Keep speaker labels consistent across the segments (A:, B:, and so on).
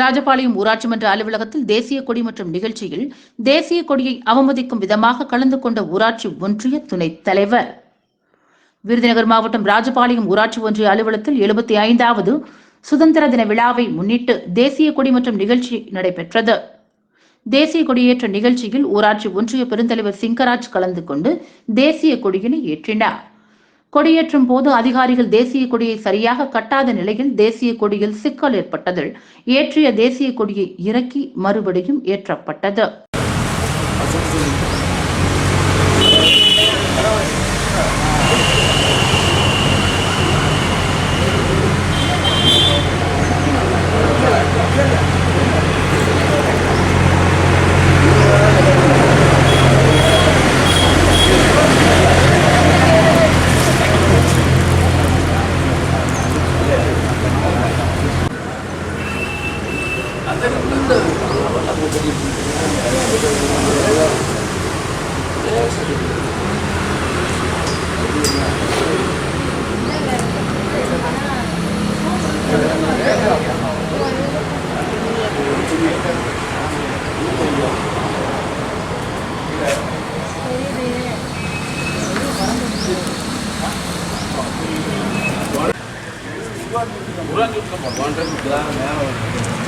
A: ராஜபாளையம் ஊராட்சி மன்ற அலுவலகத்தில் தேசிய கொடி மற்றும் நிகழ்ச்சியில் தேசிய கொடியை அவமதிக்கும் விதமாக கலந்து கொண்ட ஊராட்சி ஒன்றிய துணைத் தலைவர். விருதுநகர் மாவட்டம் ராஜபாளையம் ஊராட்சி ஒன்றிய அலுவலகத்தில் எழுபத்தி ஐந்தாவது சுதந்திர தின விழாவை முன்னிட்டு தேசிய கொடி மற்றும் நிகழ்ச்சி நடைபெற்றது. தேசிய கொடியேற்ற நிகழ்ச்சியில் ஊராட்சி ஒன்றிய பெருந்தலைவர் சிங்கராஜ் கலந்து கொண்டு தேசிய கொடியினை ஏற்றினார். கொடியேற்றும் போது அதிகாரிகள் தேசிய கொடியை சரியாக கட்டாத நிலையில் தேசிய கொடியில் சிக்கல் ஏற்பட்டதில் ஏற்றிய தேசிய கொடியை இறக்கி மறுபடியும் ஏற்றப்பட்டது.
B: யாரு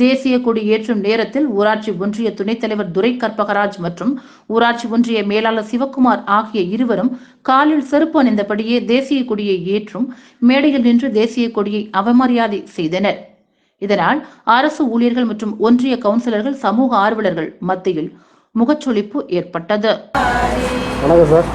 A: தேசிய கொடி ஏற்றும் நேரத்தில் ஊராட்சி ஒன்றிய துணைத் தலைவர் துரை கற்பகராஜ் மற்றும் ஊராட்சி ஒன்றிய மேலாளர் சிவக்குமார் ஆகிய இருவரும் காலில் செருப்பு அணிந்தபடியே தேசிய கொடியை ஏற்றும் மேடையில் நின்று தேசிய கொடியை அவமரியாதை செய்தனர். இதனால் அரசு ஊழியர்கள் மற்றும் ஒன்றிய கவுன்சிலர்கள் சமூக ஆர்வலர்கள் மத்தியில் முகச்சொலிப்பு ஏற்பட்டது.
C: வணக்கம் சார்.